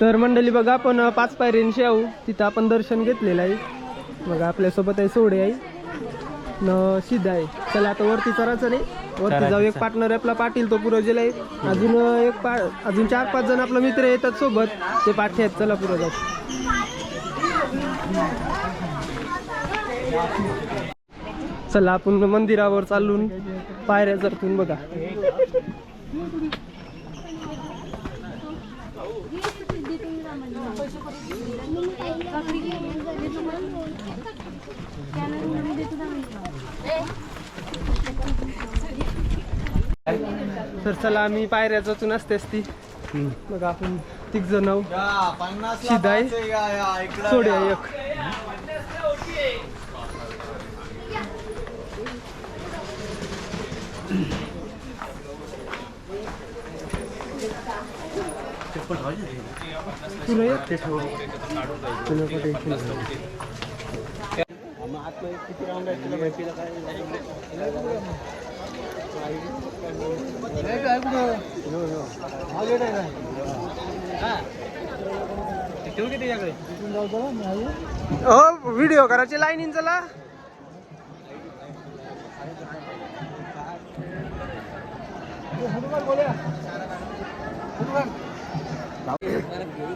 तर मंडळी बघा आपण पाच पायऱ्यांशी आहो तिथं आपण दर्शन घेतलेलं आहे. बघा आपल्यासोबत आहे सोडे आहे न सिद्ध आहे. चला आता वरती चराचं नाही. वरती जाऊ एक पार्टनर आपला पाटील तो पुरवलेला आहे. अजून एक पा अजून चार पाच जण आपला मित्र येतात सोबत. ते पाठी आहेत. चला पुढे जाऊ. चला आपण मंदिरावर चालून पायऱ्या चढतून बघा. तर चला आम्ही पायऱ्या चढून असते असती. बघा आपण तिघ जण आहो. शिदा आहे सोडे आहे. एक तुला येते तुला पण टेन्शन नाही. हो व्हिडिओ करायचे लाईन चला.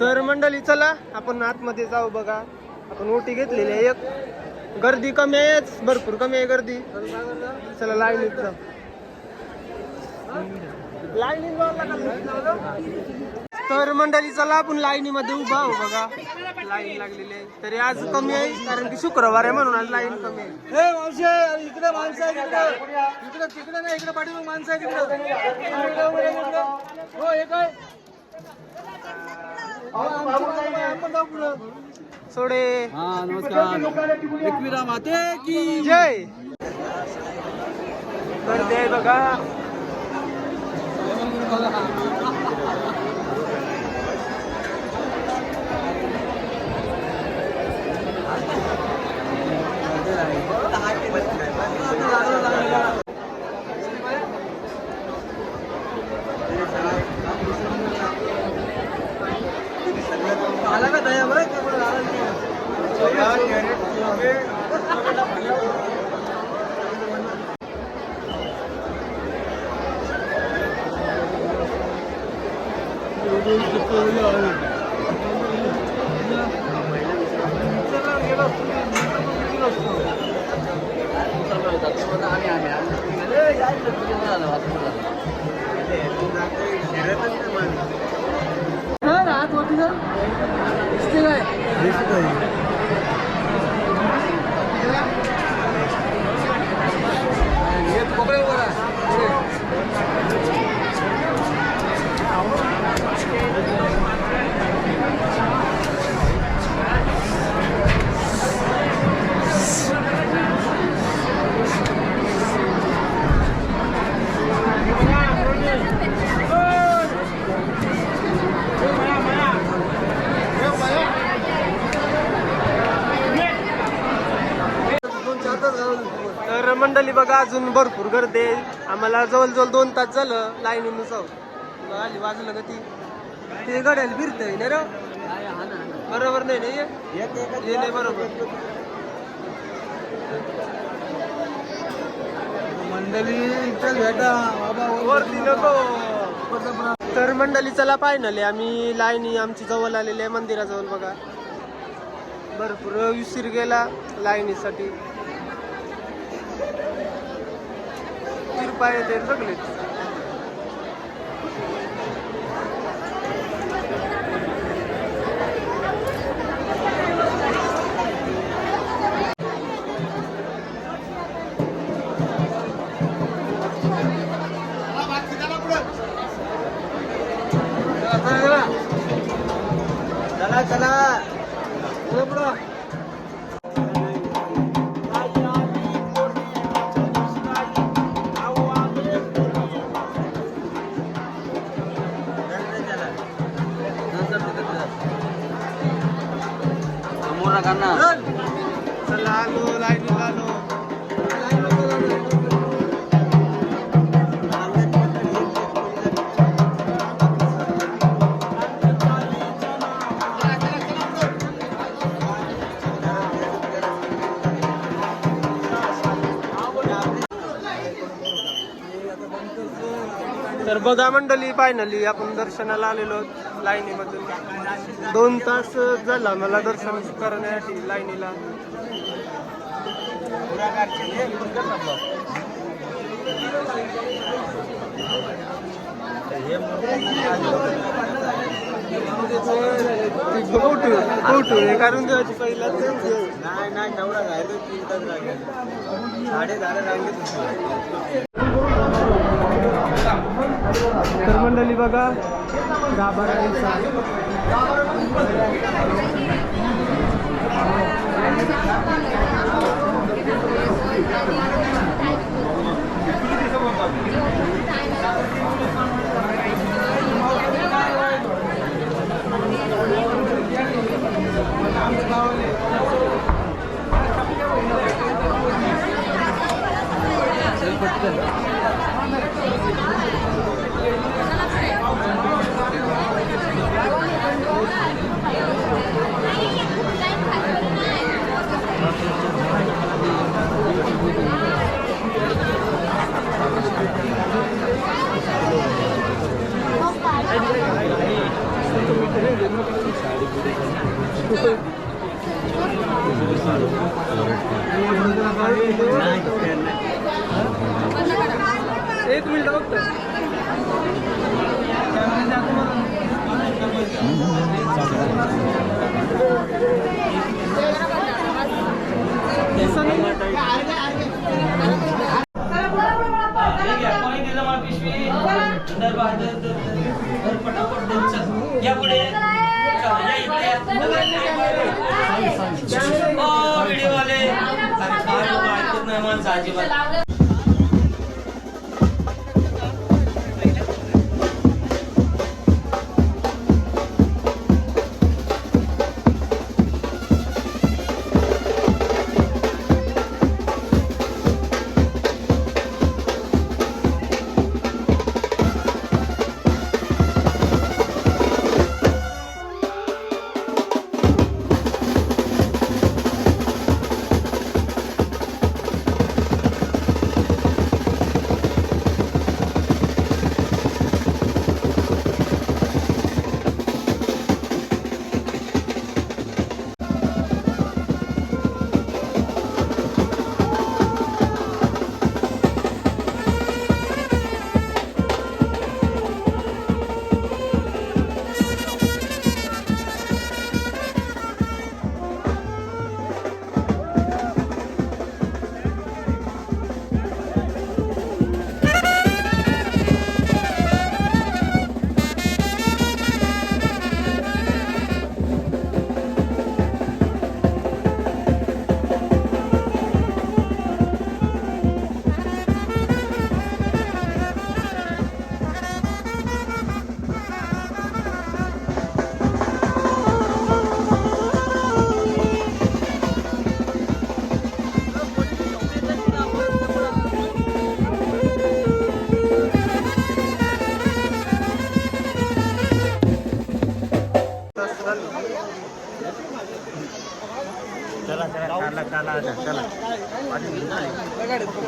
तर मंडळी चला आपण आतमध्ये जाऊ बघा. आपण ओटी घेतलेली आहे. एक गर्दी कमी आहेच भरपूर कमी आहे गर्दी. चला लाईनीत जाऊ. तर मंडळी चला आपण लाईनीमध्ये उभा आहो बघा. लाईन लागलेली आहे. तरी आज कमी आहे कारण की शुक्रवार आहे म्हणून आज लाईन कमी आहे. इकडे माणसं आहे इकडे. तिकडे नाही इकडे पाठीमाग माणसं आहे तिकडे हो, सोडे. हा नमस्कार. एकविरा माते की जय. गर्दी आहे बघा. आला का दया बरं हात होती ना दिसते काय अजून भरपूर गर्दी आहे. आम्हाला जवळजवळ दोन तास झालं लाईनीनं जाऊ बघा, आली वाजलं का ती? ते गड्याला फिरतंय ना रे? बरोबर नाही ना हे? हे नाही बरोबर. मंडळी इथं भेटा बाबा वरती नको. तर मंडळी चला फायनल आम्ही लाईनी आमची जवळ आलेली आहे मंदिराजवळ बघा. भरपूर उशीर गेला लाईनीसाठी. तिरपाय ते सगळेच तर बघा मंडळी फायनली आपण दर्शनाला आलेलो लाईनीमधून. दोन तास झाला मला दर्शन करण्यासाठी लाईनीला. हे द्यायची पहिला नाही राहिलो तीन तास लागले साडे दहा लागले तर मंडळी बघा. गाभारांचा एक मिनिट व्हिडिओ आले अजिबात.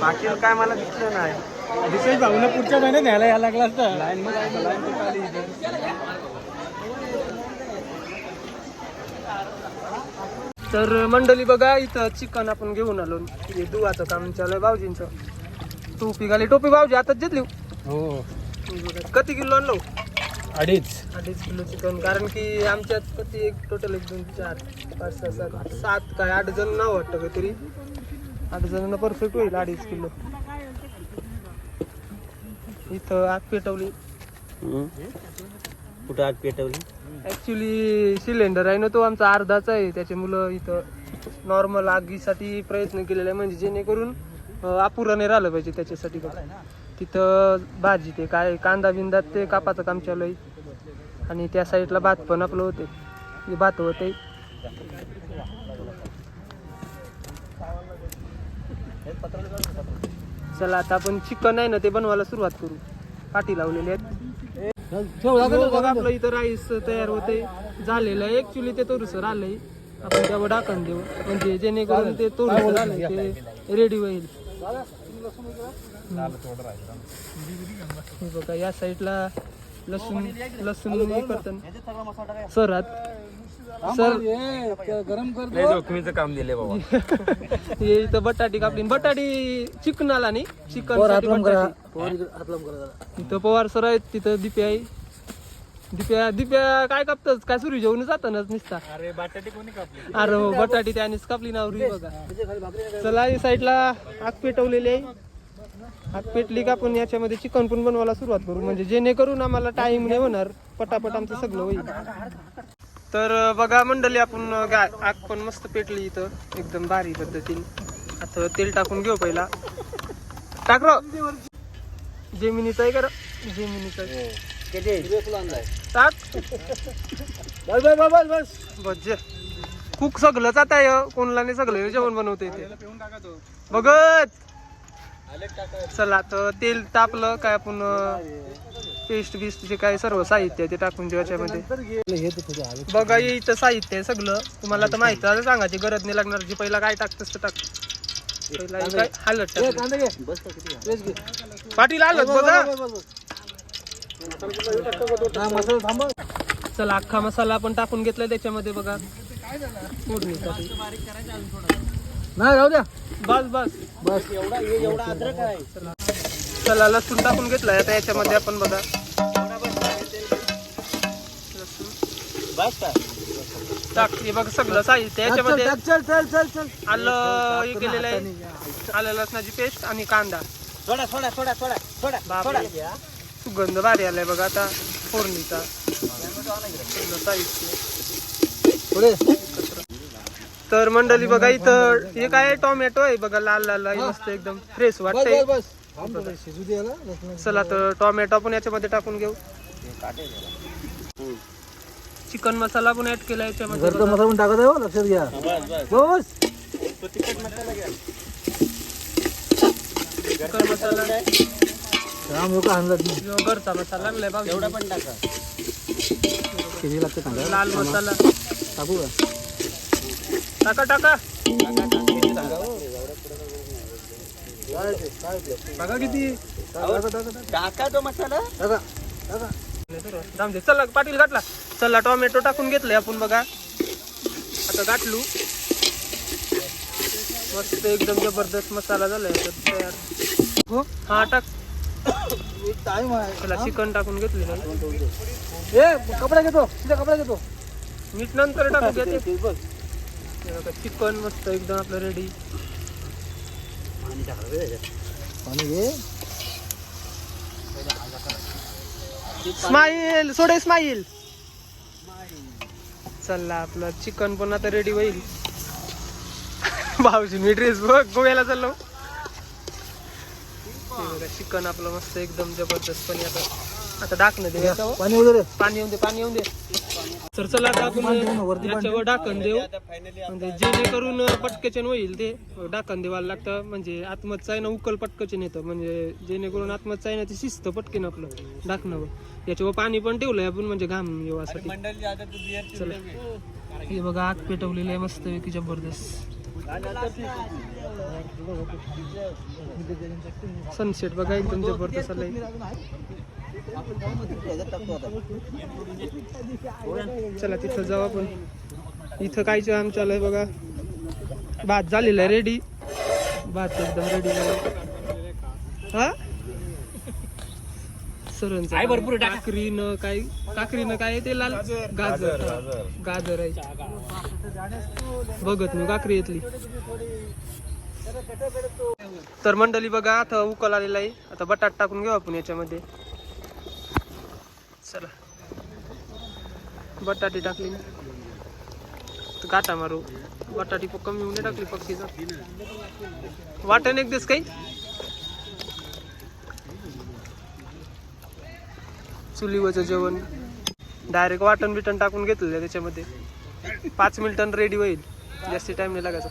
बाकी काय मला दिसलं नाही. विशेष भाऊला पुढच्या महिन्यात न्यायला यायला लागला असता. तर मंडळी बघा इथं चिकन आपण घेऊन आलो. हे दुवाचं काम चालू आहे भाऊजींचं. टोपी घाली. टोपी भाऊजी आताच घेतली हो. किती किलो आणलो अडीच. अडीच किलो चिकन कारण की आमच्यात किती एक टोटल एक दोन चार पाच सहा सात सात काय आठ जण नाव वाटतं काहीतरी. आठ जणांना परफेक्ट होईल अडीच किलो. इथं आग पेटवली. कुठं आग पेटवली? ऍक्च्युली सिलेंडर आहे ना तो आमचा अर्धाचा आहे. त्याच्यामुळं इथं नॉर्मल आगीसाठी प्रयत्न केलेला आहे. म्हणजे जेणेकरून अं, अपुरं नाही राहिलं पाहिजे त्याच्यासाठी बघा तिथं भाजी ते काय कांदा बिंदा ते कापाचं काम चालू आहे. आणि त्या साईडला भात पण आपलं होते. हे भात होते. चला आता आपण चिकन आहे ना ते बनवायला सुरुवात करू. पाठी लावलेली आहेत. बघा आपलं इथं राईस तयार होते. झालेलं आहे. ऍक्च्युली ते तोरसर आलंय आपण त्यावर टाकून देऊ. म्हणजे जेणेकरून ते तोरसर आलंय ते रेडी होईल. हे बघा या साईडला लसूण लसूण हे करतात सरात सर गरम कर जोखमीचं काम दिले बाबा. हे इथं बटाटी कापली. बटाटी चिकन आला नाही. चिकन इथं पवार सर आहेत तिथं दिप्या आहे. दिप्या दिप्या काय कापतात काय सुरू जेवण जातानाच निसता. अरे बटाटे कोणी कापले? अरे हो, बटाटी त्यानेच कापली नावरी बघा. चला या साईडला आग पेटवलेली आहे. आग पेटली का आपण याच्यामध्ये चिकन पण बनवायला सुरुवात करू. म्हणजे जेणेकरून आम्हाला टाइम नाही होणार. पटापट आमचं सगळं होईल. तर बघा मंडळी आपण अं, गा आग पण मस्त पेटली इथं. एकदम भारी पद्धतीने. आता तेल टाकून घेऊ पहिला. टाक रो. जेमिनीचा आहे का? जेमिनीचा. टाक. बस बस बस बस बस. कुक सगळंच आता आहे कोणला नाही सगळं जेवण बनवते ते. बघत. चला तर तेल तापलं काय आपण पेस्ट बिस्ट जे काय सर्व साहित्य आहे ते टाकून देऊ याच्यामध्ये. बघा इथं साहित्य आहे सगळं. तुम्हाला तर माहिती आहे सांगायची गरज नाही लागणार जी पहिला काय टाकतस तर टाक. पहिला काय? हलत पाटील आलं बघा. चला अख्खा मसाला आपण टाकून घेतला त्याच्यामध्ये बघा. फोडणीसाठी. नाही राहू द्या. बस बस. बस. एवढा एवढा अद्रक आहे. चला. लसूण टाकून घेतलाय. आता याच्यामध्ये आपण बघा. लसूण बस का? टाक हे बघ सगळं साहित्य याच्यामध्ये. चल चल चल चल आलं हे केलेलं आहे. आलं लसणाची पेस्ट आणि कांदा. सोडा सोडा सोडा सोडा सोडा बापरे. सुगंध भारी आलाय बघा आता फोडणीचा. सगळं साहित्य. तर मंडळी बघा इथं हे काय आहे? टोमॅटो आहे बघा लाल लाल आहे मस्त एकदम फ्रेश वाटतंय. चला तर टोमॅटो पण याच्यामध्ये टाकून घेऊ. चिकन मसाला पण ऍड केला याच्यामध्ये घरचा मसाला पण टाकत आहे हो, लक्षात घ्या. बस चिकन मसाला राम लोक किंवा घरचा मसाला लागलाय बघा. एवढा पण किती लागते सांगा लाल मसाला. टाकू का? टाका टाका. टाका किती? टाका तो मसाला. टाका. टाका जाऊ दे चला पाटील गाठला. चला टोमॅटो टाकून घेतलंय आपण बघा. आता गाठलू. मस्त एकदम जबरदस्त मसाला झालाय तयार. हो? हा टाक. चला चिकन टाकून. ए कपडा घेतो. तिथे कपडा घेतो. मीठ नंतर टाकू घ्या ते ते बघ चिकन मस्त एकदम आपलं रेडी पाणी घे. स्माईल सोडे स्माईल. चला आपलं चिकन पण आता रेडी होईल. भाऊजी मी ड्रेस बघ गोव्याला चाललो. चिकन आपलं मस्त एकदम जबरदस्त. पण आता आता टाकणं दे. पाणी वगैरे. पाणी येऊन दे पाणी येऊन दे. तर चला आता आपण याच्यावर डाकण देऊ. म्हणजे जेणेकरून पटकचन होईल ते. डाकण देवायला लागतं. म्हणजे आत्महत्या आहे ना उकल पटकचन येतं. म्हणजे जेणेकरून आत्महत्या आहे ना ती शिस्त पटकेन आपलं डाकणं याच्यावर पाणी पण ठेवलंय आपण म्हणजे घाम येवासाठी चला. हे बघा आग पेटवलेली आहे मस्त की जबरदस्त. सनसेट बघा एकदम जबरदस्त आलाय. चला तिथं जाऊ आपण. इथं कायचं आमच्या आलंय बघा. भात झालेला आहे रेडी भात एकदम रेडी हा? सरांचं भरपूर काकरीनं काय काकरीनं काय ते लाल? गाजर हा. गाजर आहे. बघत मी काकरी येतली तर मंडळी बघा आता उकल आलेला आहे. आता बटाट टाकून घेऊ आपण याच्यामध्ये. चला. बटाटे टाकली ना तर गाठा मारू. बटाटी कमी होऊन टाकली पक्षीचा वाटण एक दिस काही? चुलीवरचं जेवण. डायरेक्ट वाटण बिटण टाकून घेतलं त्याच्यामध्ये. पाच मिनिटां रेडी होईल. जास्ती टाइम नाही लागायचा.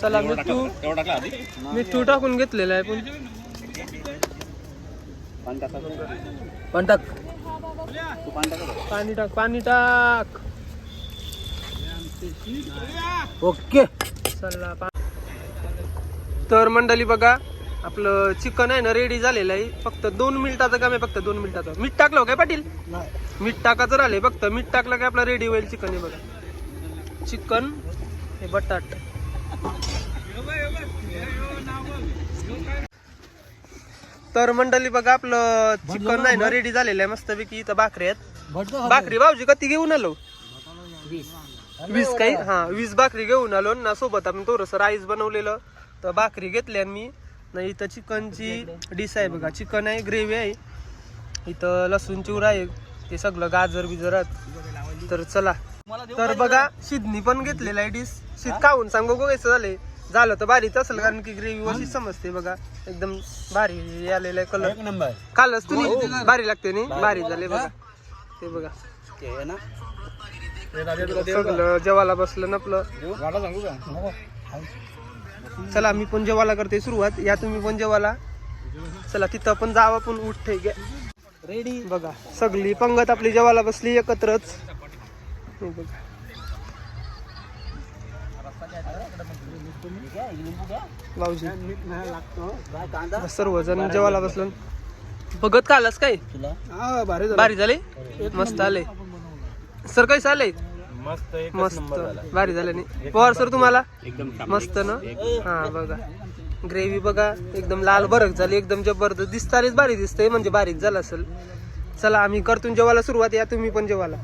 चला मिठू मिठू टाकून घेतलेलं आहे पण पण टाक पाणी टाक पाणी टाक. ओके. चला पा- तर मंडळी बघा आपलं चिकन आहे ना रेडी झालेलं आहे. फक्त दोन मिनिटाचं काम आहे फक्त दोन मिनिटाचं. मीठ टाकलं हो काय पाटील? मीठ टाकायचं राहिले फक्त मीठ टाकलं काय आपलं रेडी होईल चिकन हे बघा. चिकन हे बटाट. तर मंडळी बघा आपलं चिकन नाही ना रेडी झालेलं आहे मस्तपैकी इथं भाकरी आहेत. भाकरी भाऊजी कधी घेऊन आलो? वीस. काही? हा वीस भाकरी घेऊन आलो ना सोबत आपण थोडस राईस बनवलेलं. तर भाकरी घेतली आणि मी. नाही इथं चिकनची डिश आहे बघा. चिकन आहे ग्रेव्ही आहे. इथं लसूण चिवरा आहे. ते सगळं गाजर बिजर. तर चला. तर बघा शिदनी पण घेतलेलं आहे डिश. शीत खाऊन सांग बघू कसं झालंय. झालं तर भारीच असेल कारण की ग्रेव्ही अशी समजते बघा. एकदम भारी आलेला आहे कलर नंबर. खालच तुम्ही भारी लागते नाही? भारी झाले बघा. ते बघा. सगळं जेवायला बसलं ना आपलं सांगू का? चला मी पण जेवायला करते सुरुवात. या तुम्ही पण जेवायला. चला तिथं पण जावा पण उठते रेडी बघा सगळी पंगत आपली जेवायला बसली एकत्रच. हे बघा. भाऊजी सर्वजण जेवायला बसलं. बघत का आलास काय? भारी भारी झाले? मस्त आले. सर कैसे आले मस्त भारी झाले नाही. पवार सर तुम्हाला? एकदम मस्त ना? हा बघा. ग्रेव्ही बघा एकदम लाल बरक झाली एकदम जबरदस्त. दिसतानीच भारी दिसतंय म्हणजे बारीक झालं असेल. चला आम्ही करतून जेवायला सुरुवात या तुम्ही पण जेवायला.